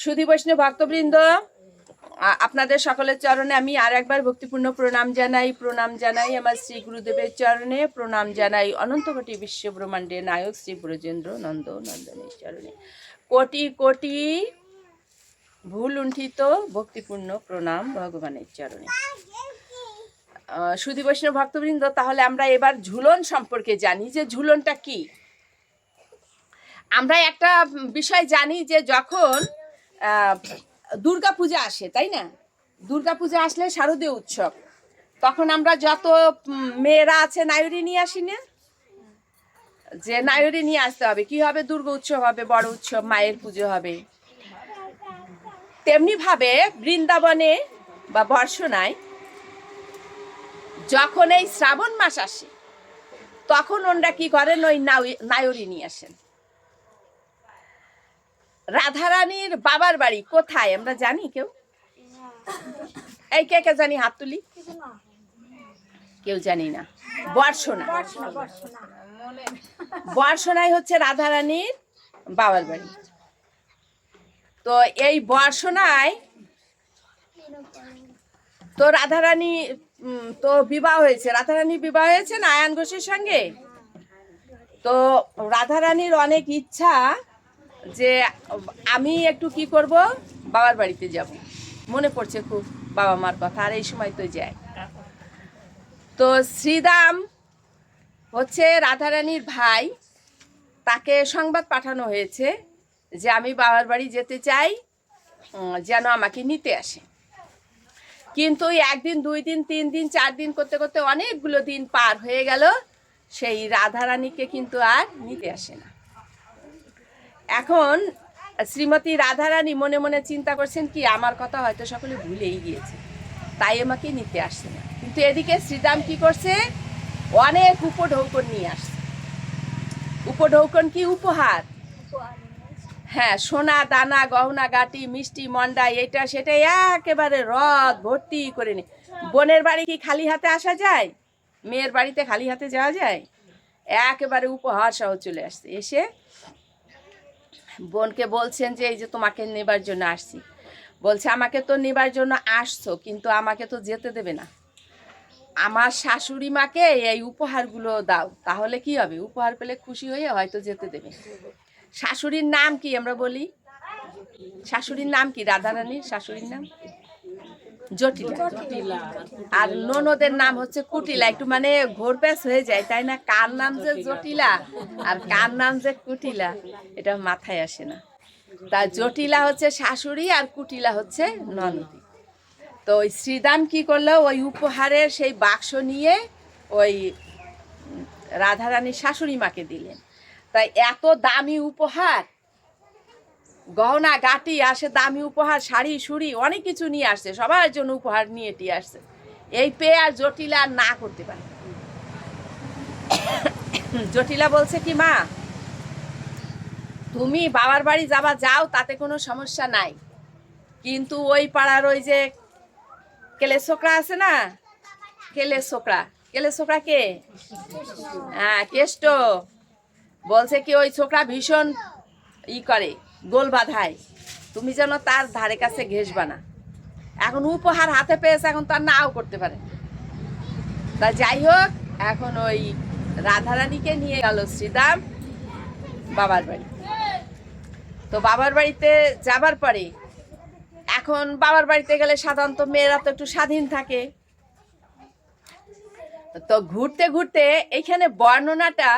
সুধী বৈষ্ণব ভক্তবৃন্দ আপনাদের সকলের চরণে আমি আর একবার ভক্তিপূর্ণ প্রণাম জানাই প্রণাম জানাই আমার শ্রী গুরুদেবের চরণে, প্রণাম জানাই অনন্তকোটি বিশ্ব ব্রহ্মাণ্ডের নায়ক শ্রী ব্রজেন্দ্র নন্দ নন্দনের চরণে। কোটি কোটি ভুল লুণ্ঠিত ভক্তিপূর্ণ প্রণাম ভগবানের চরণে। সুধী বৈষ্ণব ভক্তবৃন্দ, তাহলে আমরা এবার ঝুলন সম্পর্কে জানি যে ঝুলনটা কি। আমরা একটা বিষয় জানি যে যখন দুর্গা পূজা আসে, তাই না? দুর্গা পূজা আসলে শারদীয় উৎসব। তখন আমরা যত মেয়েরা আছে নায়রি নিয়ে আসি না? যে নায়রি নিয়ে আসতে হবে। কি হবে? দুর্গা উৎসব হবে, বড় উৎসব, মায়ের পুজো হবে। তেমনি ভাবে বৃন্দাবনে বা বর্ষনায় যখন এই শ্রাবণ মাস আসে, তখন ওনরা কি করেন? ওই নায়রি নিয়ে আসেন। রাধারানীর বাবার বাড়ি কোথায়? আমরা জানি কেউ? এই কে কে জানি হাত তুলি? কেউ জানি না। বর্ষনা। বর্ষনায় হচ্ছে রাধারানীর বাবার বাড়ি। তো এই বর্ষনায় তো রাধারানী তো বিবাহ হয়েছে। রাধারানী বিবাহ হয়েছে আয়ান ঘোষের সঙ্গে? তো রাধারানীর অনেক ইচ্ছা যে আমি একটু কি করব? বাবার বাড়িতে যাব। মনে পড়ছে খুব বাবা মার কথা, আর এই সময় তো যায়। তো শ্রীদাম হচ্ছে রাধারানীর ভাই, তাকে সংবাদ পাঠানো হয়েছে যে আমি বাবার বাড়ি যেতে চাই যেন আমাকে নিতে আসে। কিন্তু একদিন, দুই দিন, তিন দিন, চার দিন করতে করতে অনেকগুলো দিন পার হয়ে গেল, সেই রাধারানীকে কিন্তু আর নিতে আসে না। এখন শ্রীমতী রাধারানী মনে মনে চিন্তা করছেন কি, আমার কথা হয়তো সকলে ভুলেই গিয়েছে। তাই আমাকে নিতে আসছে না। কিন্তু এদিকে শ্রীরাম কি করছে? অনেক উপঢৌকন নিয়ে আসছে। উপঢৌকন কি? উপহার। হ্যাঁ সোনা, দানা, গহনা, গাটি, মিষ্টি, মন্ডা, এটা, সেটা একেবারে রদ, ভর্তি করে নি। বোনের বাড়ি কি খালি হাতে আসা যায়? মেয়ের বাড়িতে খালি হাতে যাওয়া যায়? একেবারে উপহার সহ চলে আসছে। এসে বোনকে বলছেন যে, এই যে তোমাকে নেবার জন্য আসছি। বলছে, আমাকে তো নেবার জন্য আসছো, কিন্তু আমাকে তো যেতে দেবে না। আমার শাশুড়ি মাকে এই উপহারগুলো দাও, তাহলে কি হবে? উপহার পেলে খুশি হয়ে হয়তো যেতে দেবে। শাশুড়ির নাম কি আমরা বলি? শাশুড়ির নাম কি? রাধারানীর শাশুড়ির নাম? জটিলা। আর ননদের নাম হচ্ছে কুটিলা। একটু মানে ঘোরপ্যাচ হয়ে যায় তাই না? কার নাম যে জটিলা। আর কার নাম যে কুটিলা এটা মাথায় আসে না। তা জটিলা হচ্ছে শাশুড়ি আর কুটিলা হচ্ছে ননদি। তো ওই শ্রীদাম কি করল? ওই উপহারের সেই বাক্স নিয়ে ওই রাধারানীর শাশুড়ি মাকে দিলেন। তাই এত দামি উপহার গহনা, গাটি আসে, দামি উপহার, শাড়ি শুড়ি অনেক কিছু নিয়ে আসছে। সবার জন্য উপহার নিয়ে টিয়ে আসছে। এই পেয়ে আর জটিলা না করতে পারে। জটিলা বলছে কি, মা, তুমি বাবার বাড়ি যাবা, যাও, তাতে কোনো সমস্যা নাই। কিন্তু ওই পাড়ার ওই যে কেলে ছোকরা আছে না? কেলে ছোকরা। কেলে ছোকরা কে? হ্যাঁ কেষ্ট। বলছে কি, ওই ছোকরা ভীষণ ই করে। গোল বাঁধায়। তুমি যেন তার ধারে কাছে ঘেসবা না। এখন উপহার হাতে পেয়েছে, এখন তার নাও করতে পারে। তা যাই হোক, এখন ওই রাধারানীকে নিয়ে গেল শ্রীদাম বাবার বাড়ি। তো বাবার বাড়িতে যাবার পরে, এখন বাবার বাড়িতে গেলে সাধারণত মেয়েরা তো একটু স্বাধীন থাকে। তো ঘুরতে ঘুরতে এইখানে বর্ণনাটা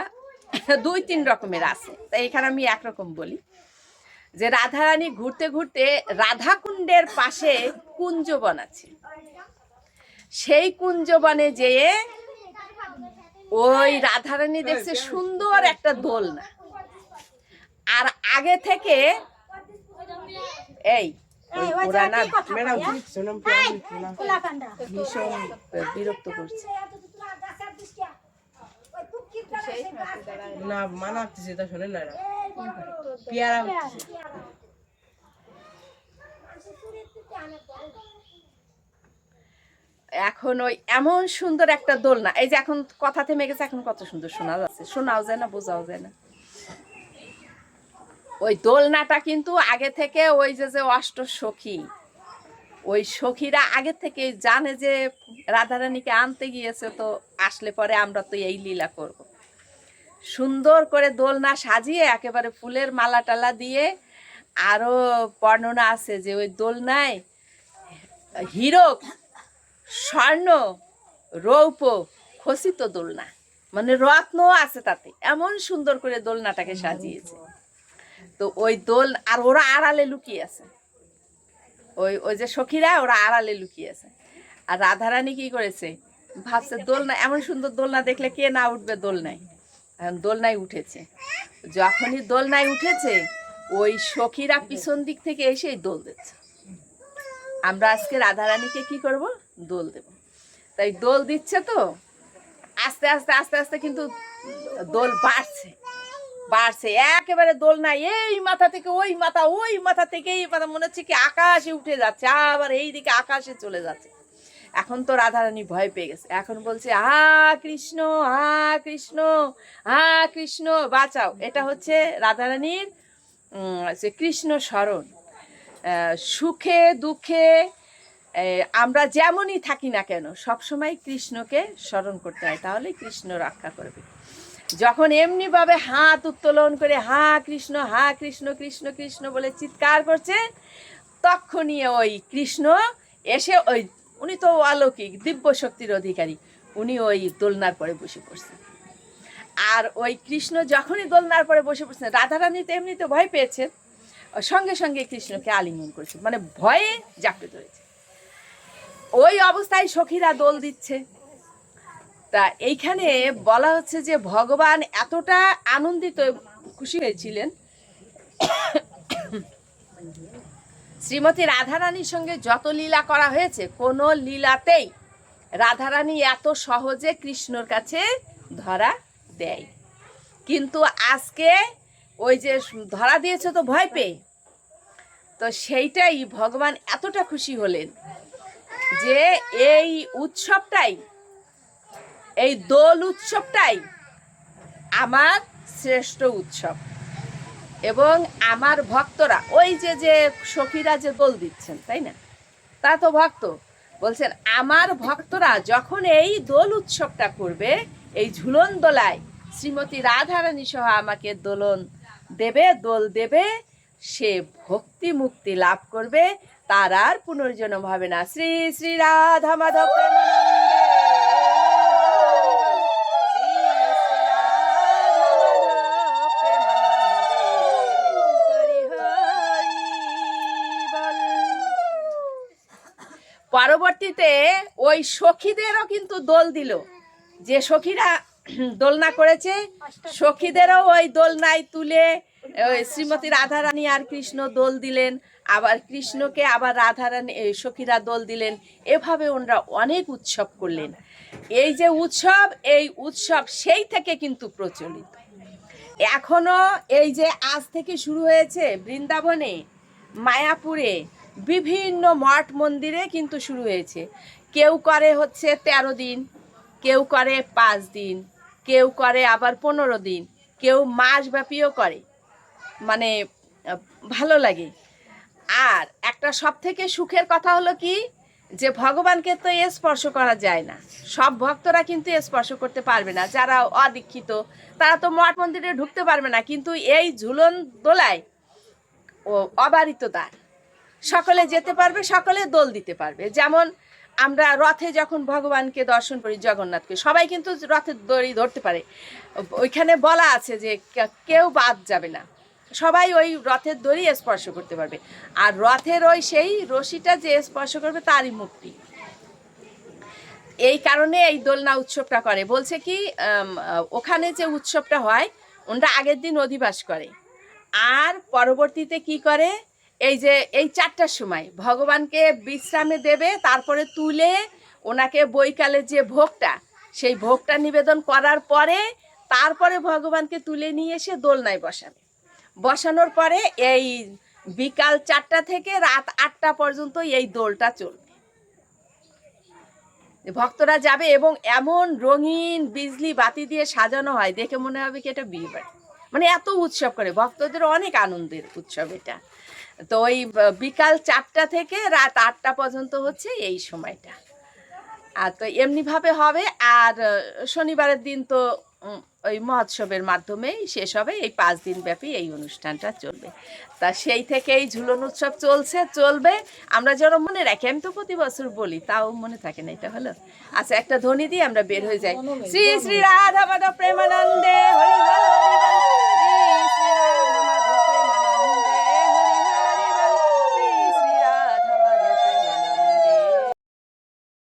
দুই তিন রকমের আছে। তাই এখানে আমি একরকম বলি। যে রাধারানী ঘুরতে ঘুরতে রাধাকুণ্ডের পাশে কুঞ্জবন আছে। সেই কুঞ্জবনে যেয়ে ওই রাধারানী দেখছে সুন্দর একটা দোলনা। আর আগে থেকে এই ভীষণ বিরক্ত করছে। না মানা শোনেন না এরা। পেয়ারা এখন ওই এমন সুন্দর একটা দোলনা। এই যে এখন কথা থেমে গেছে এখন কত সুন্দর শোনা যাচ্ছে। শোনাও যায় না বোঝাও যায় না। ওই দোলনাটা কিন্তু আগে থেকে ওই যে যে অষ্ট সখী ওই সখীরা আগে থেকে জানে যে রাধারানীকে আনতে গিয়েছে তো আসলে পরে আমরা তো এই লীলা করব। সুন্দর করে দোলনা সাজিয়ে একেবারে ফুলের মালা টালা দিয়ে আরও বর্ণনা আছে যে ওই দোলনায় হীরক স্বর্ণ, রৌপ্য খসিত দোলনা। মানে রত্ন আছে তাতে। এমন সুন্দর করে দোলনাটাকে সাজিয়েছে। তো ওই দোল, আর ওরা আড়ালে লুকিয়ে আছে। ওই ওই যে সখীরা, ওরা আড়ালে লুকিয়ে আছে। আর রাধারানী কি করেছে? ভাবছে দোলনা, এমন সুন্দর দোলনা দেখলে কে না উঠবে দোলনায়? দোলনায় উঠেছে। যখনই দোলনায় উঠেছে, ওই সখীরা পিছন দিক থেকে এসেই দোল দিচ্ছে। আমরা আজকে রাধারানীকে কি করব? দোল দেব। তাই দোল দিচ্ছে তো, আস্তে আস্তে আস্তে আস্তে কিন্তু দোল বাড়ছে। বাড়ছে, একেবারে দোল নাই, এই মাথা থেকে ওই মাথা ওই মাথা থেকে এই মাথা, মনে হচ্ছে কি আকাশে উঠে যাচ্ছে, আবার এই দিকে আকাশে চলে যাচ্ছে। এখন তো রাধারানী ভয় পেয়ে গেছে। এখন বলছে হা কৃষ্ণ হা কৃষ্ণ হা কৃষ্ণ, বাঁচাও। এটা হচ্ছে রাধারানীর যে কৃষ্ণ স্মরণ। সুখে, দুঃখে আমরা যেমনই থাকি না কেন, সবসময় কৃষ্ণকে স্মরণ করতে হয়। তাহলে কৃষ্ণ রক্ষা করবে। যখন এমনিভাবে হাত উত্তোলন করে, হা, কৃষ্ণ হা, কৃষ্ণ কৃষ্ণ কৃষ্ণ বলে চিৎকার করছে তখনই ওই কৃষ্ণ এসে ওই উনি তো অলৌকিক, দিব্য শক্তির অধিকারী। উনি ওই দোলনার পরে বসে পড়ছেন। আর ওই কৃষ্ণ যখনই দোলনার পরে বসে পড়ছেন, রাধারানী তো এমনিতে ভয় পেয়েছেন। সঙ্গে সঙ্গে কৃষ্ণকে আলিঙ্গন করেছে মানে ভয়ে জাপটে ধরেছে ওই অবস্থায় সখীরা দোল দিচ্ছে। তা এইখানে বলা হচ্ছে যে ভগবান এতটা আনন্দিত খুশি হয়েছিলেন। শ্রীমতী রাধারানীর সঙ্গে যত লীলা করা হয়েছে, কোনো লীলাতেই রাধারানী এত সহজে কৃষ্ণর কাছে ধরা দেয়। কিন্তু আজকে ওই যে ধরা দিয়েছে তো ভয় পেয়ে, তো সেইটাই ভগবান এতটা খুশি হলেন যে এই উৎসবটাই, এই দোল উৎসবটাই আমার শ্রেষ্ঠ উৎসব। এবং আমার ভক্তরা, ওই যে যে সখীরা যে দোল দিচ্ছেন, তাই না? তা তো ভক্ত। বলছেন, আমার ভক্তরা যখন এই দোল উৎসবটা করবে, এই ঝুলন দোলায় শ্রীমতী রাধারানী সহ আমাকে দোলন দেবে, দোল দেবে, সে ভক্তি মুক্তি লাভ করবে, তার আর পুনর্জন্ম হবে না। শ্রী শ্রী রাধা মাধব প্রেমানন্দে। শ্রী শ্রী রাধা মাধব প্রেমানন্দে। হরি হরি বল। পরবর্তীতে ওই সখীদেরও কিন্তু দোল দিল। যে সখীরা দোলনা করেছে, সখীদেরও ওই দোলনায় তুলে ওই শ্রীমতী রাধারানী আর কৃষ্ণ দোল দিলেন, আবার কৃষ্ণকে আবার রাধারানী সখীরা দোল দিলেন। এভাবে ওনারা অনেক উৎসব করলেন। এই যে উৎসব, এই উৎসব সেই থেকে কিন্তু প্রচলিত। এখনও এই যে আজ থেকে শুরু হয়েছে বৃন্দাবনে, মায়াপুরে বিভিন্ন মঠ মন্দিরে কিন্তু শুরু হয়েছে। কেউ করে হচ্ছে তেরো দিন, কেউ করে পাঁচ দিন, কেউ করে আবার পনেরো দিন, কেউ মাসব্যাপীও করে। মানে ভালো লাগে। আর একটা সব থেকে সুখের কথা হলো কি? যে ভগবানকে তো এ স্পর্শ করা যায় না। সব ভক্তরা কিন্তু এ স্পর্শ করতে পারবে না। যারা অদীক্ষিত, তারা তো মঠ মন্দিরে ঢুকতে পারবে না। কিন্তু এই ঝুলন দোলায় ও অবারিত দ্বার। সকলে যেতে পারবে, সকলে দোল দিতে পারবে। যেমন আমরা রথে যখন ভগবানকে দর্শন করি, জগন্নাথকে, সবাই কিন্তু রথের দড়ি ধরতে পারে। ওইখানে বলা আছে যে কেউ বাদ যাবে না। সবাই ওই রথের দড়ি স্পর্শ করতে পারবে। আর রথের ওই সেই রশিটা যে স্পর্শ করবে, তারই মুক্তি এই কারণে এই দোলনা উৎসবটা করে। বলছে কি ওখানে যে উৎসবটা হয়, ওনরা আগের দিন অধিবাস করে। আর পরবর্তীতে কি করে? এই যে এই চারটার সময় ভগবানকে বিশ্রামে দেবে, তারপরে তুলে ওনাকে বৈকালে যে ভোগটা, সেই ভোগটা নিবেদন করার পরে তারপরে ভগবানকে তুলে নিয়ে এসে দোলনায় বসাবে। বসানোর পরে এই বিকাল চারটা থেকে রাত আটটা পর্যন্ত এই দোলটা চলবে। ভক্তরা যাবে এবং এমন রঙিন বিজলি বাতি দিয়ে সাজানো হয়, দেখে মনে হবে কি এটা বিয়ে বাড়ি। মানে এত উৎসব করে, ভক্তদের অনেক আনন্দের উৎসব এটা। তো ওই বিকাল চারটা থেকে রাত আটটা পর্যন্ত হচ্ছে এই সময়টা। আর তো এমনিভাবে হবে আর শনিবারের দিন তো ওই মহোৎসবের মাধ্যমেই শেষ হবে এই পাঁচ দিন ব্যাপী এই অনুষ্ঠানটা চলবে। তা সেই থেকেই ঝুলন উৎসব চলছে চলবে। আমরা যেন মনে রাখি আমি তো প্রতি বছর বলি তাও মনে থাকে না এটা হলো। আচ্ছা একটা ধ্বনি দিয়ে আমরা বের হয়ে যাই। শ্রী শ্রী রাধা মাধব প্রেমানন্দে হরি।